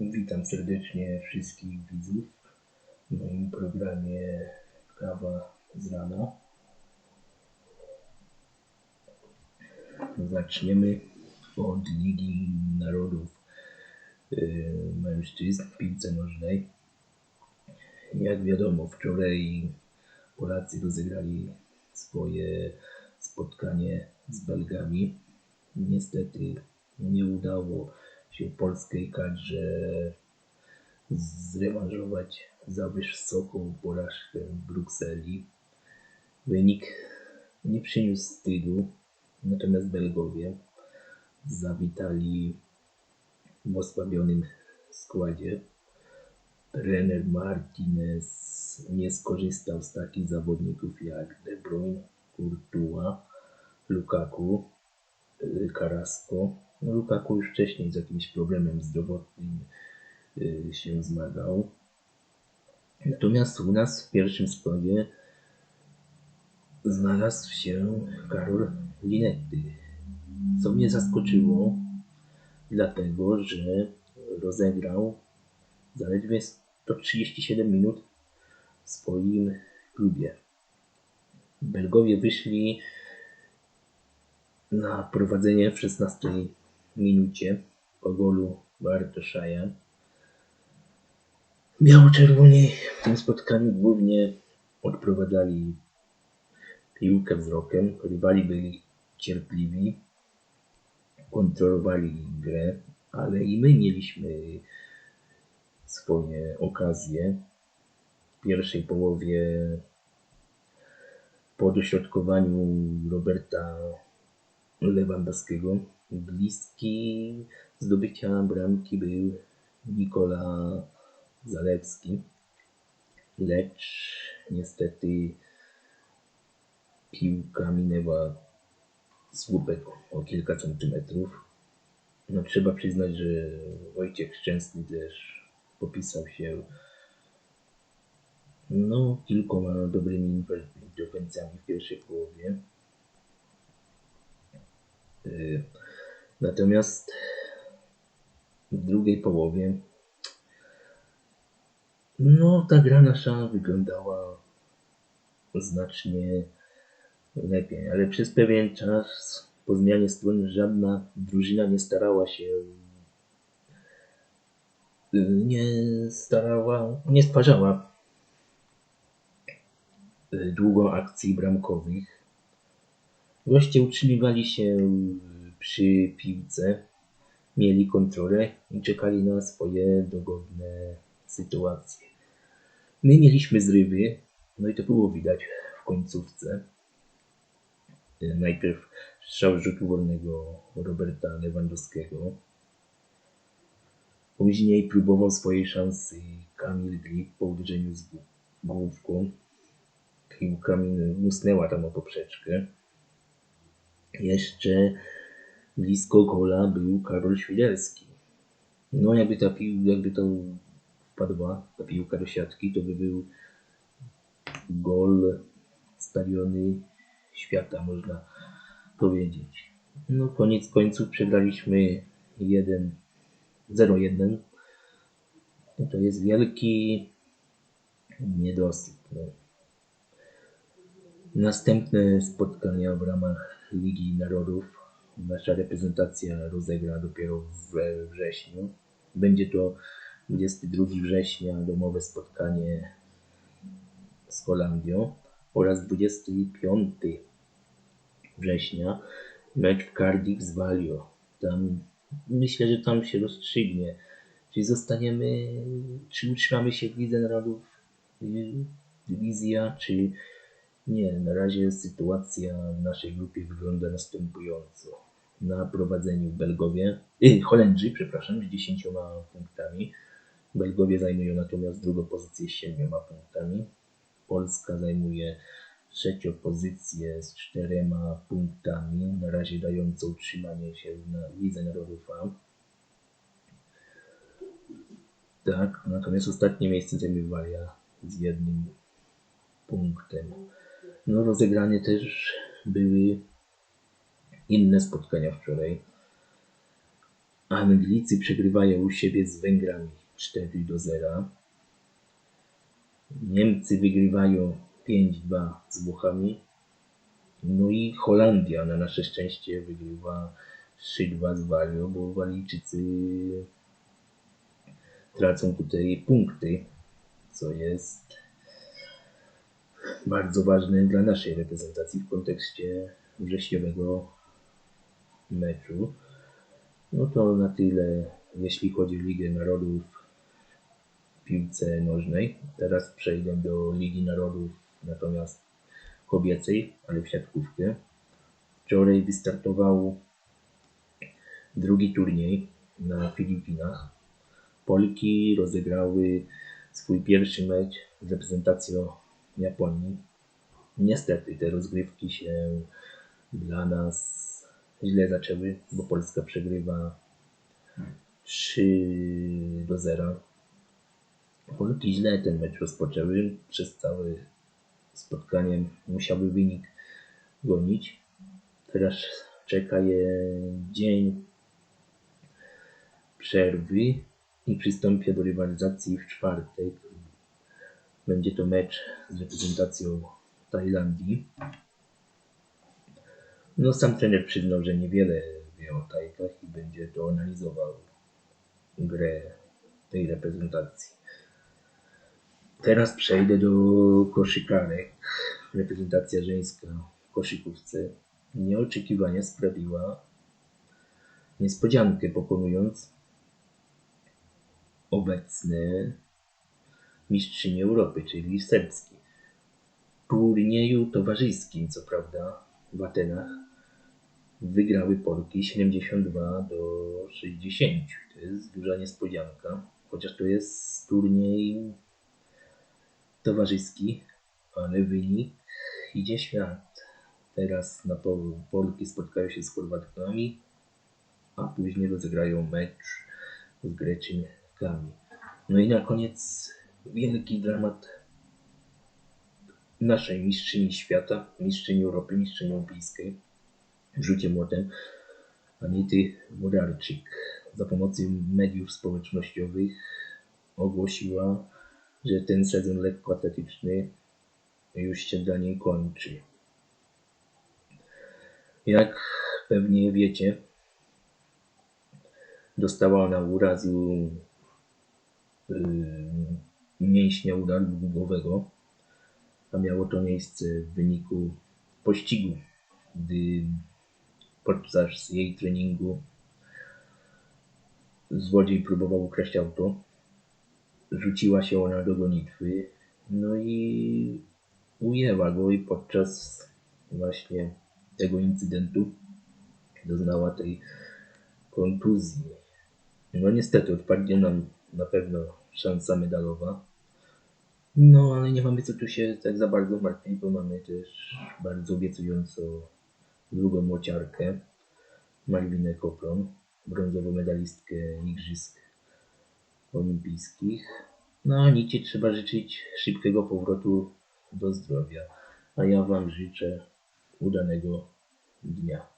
Witam serdecznie wszystkich widzów w moim programie Kawa z rana. Zaczniemy od Ligi Narodów yy, Mężczyzn w piłce nożnej. Jak wiadomo, wczoraj Polacy rozegrali swoje spotkanie z Belgami. Niestety nie udało się polskiej kadrze zrewanżować za wysoką porażkę w Brukseli. Wynik nie przyniósł wstydu, natomiast Belgowie zawitali w osłabionym składzie. Trener Martinez nie skorzystał z takich zawodników jak De Bruyne, Courtois, Lukaku, Carrasco. Lukaku już wcześniej z jakimś problemem zdrowotnym y, się zmagał. Natomiast u nas w pierwszym składzie znalazł się Karol Linetti, co mnie zaskoczyło, dlatego że rozegrał zaledwie 137 minut w swoim klubie. Belgowie wyszli na prowadzenie w 16 minucie po golu Bartoszaja. Biało-czerwoni w tym spotkaniu głównie odprowadzali piłkę wzrokiem, rywali byli cierpliwi, kontrolowali grę, ale i my mieliśmy swoje okazje. W pierwszej połowie po dośrodkowaniu Roberta Lewandowskiego bliski zdobycia bramki był Nikola Zalewski, lecz niestety piłka minęła słupek o kilka centymetrów. No, trzeba przyznać, że Wojciech Szczęsny też popisał się no, kilkoma dobrymi interwencjami w pierwszej połowie. Natomiast w drugiej połowie no ta gra nasza wyglądała znacznie lepiej, ale przez pewien czas po zmianie strony żadna drużyna nie starała się nie starała, nie stwarzała y, długo akcji bramkowych. Goście utrzymywali się przy piłce, mieli kontrolę i czekali na swoje dogodne sytuacje. My mieliśmy zrywy, no i to było widać w końcówce. Najpierw strzał rzutu wolnego Roberta Lewandowskiego. Później próbował swojej szansy Kamil Grip po uderzeniu z główką. Piłka musnęła tam o poprzeczkę. Jeszcze blisko gola był Karol Świderski. No jakby ta piłka, jakby to wpadła ta piłka do siatki, to by był gol stawiony świata, można powiedzieć. No koniec końców przegraliśmy 1 0-1. No to jest wielki niedosyt. No. Następne spotkania w ramach Ligi Narodów nasza reprezentacja rozegra dopiero we wrześniu. Będzie to 22 września domowe spotkanie z Holandią oraz 25 września mecz w Cardiff z Valio. Tam myślę, że tam się rozstrzygnie, czy zostaniemy, czy utrzymamy się w Lidze Narodów dywizja, czy nie. Na razie sytuacja w naszej grupie wygląda następująco. Na prowadzeniu Belgowie, yy, Holendrzy, przepraszam, z 10 punktami. Belgowie zajmują natomiast drugą pozycję z 7 punktami. Polska zajmuje trzecią pozycję z czterema punktami, na razie dającą utrzymanie się na Lidze Narodów A. Tak, natomiast ostatnie miejsce zajmuje Walia z jednym punktem. No rozegrane też były inne spotkania wczoraj. Anglicy przegrywają u siebie z Węgrami 4 do 0. Niemcy wygrywają 5-2 z Włochami. No i Holandia na nasze szczęście wygrywa 3-2 z Walią, bo Walijczycy tracą tutaj punkty, co jest bardzo ważne dla naszej reprezentacji w kontekście wrześniowego meczu. No to na tyle, jeśli chodzi o Ligę Narodów w piłce nożnej. Teraz przejdę do Ligi Narodów, natomiast kobiecej, ale w siatkówkę. Wczoraj wystartował drugi turniej na Filipinach. Polki rozegrały swój pierwszy mecz z reprezentacją Japonii. Niestety te rozgrywki się dla nas źle zaczęły, bo Polska przegrywa 3 do 0. Polki źle ten mecz rozpoczęły. Przez całe spotkanie musiały wynik gonić. Teraz czeka je dzień przerwy i przystąpię do rywalizacji w czwartek. Będzie to mecz z reprezentacją Tajlandii. No sam trener przyznał, że niewiele wie o Tajkach i będzie to analizował grę tej reprezentacji. Teraz przejdę do koszykarek. Reprezentacja żeńska w koszykówce nieoczekiwanie sprawiła niespodziankę pokonując obecne mistrzynie Europy, czyli serbskie. W turnieju towarzyskim, co prawda, w Atenach wygrały Polki 72 do 60. To jest duża niespodzianka, chociaż to jest turniej towarzyski, ale wynik idzie świat. Teraz na Polki spotkają się z Chorwatkami, a później rozegrają mecz z Greczynkami. No i na koniec wielki dramat naszej mistrzyni świata, mistrzyni Europy, mistrzyni olimpijskiej rzucie młotem Anity Mudarczyk za pomocą mediów społecznościowych ogłosiła, że ten sezon lekkoatletyczny już się dla niej kończy. Jak pewnie wiecie, dostała ona urazu yy, mięśnia udaru głowowego, a miało to miejsce w wyniku pościgu, gdy podczas jej treningu złodziej próbował ukraść auto. Rzuciła się ona do gonitwy, no i ujęła go i podczas właśnie tego incydentu doznała tej kontuzji. No niestety odpadnie nam na pewno szansa medalowa. No ale nie mamy co tu się tak za bardzo martwić, bo mamy też bardzo obiecująco drugą młociarkę, Malwinę Koplon, brązową medalistkę Igrzysk Olimpijskich. No a Nicie trzeba życzyć szybkiego powrotu do zdrowia. A ja Wam życzę udanego dnia.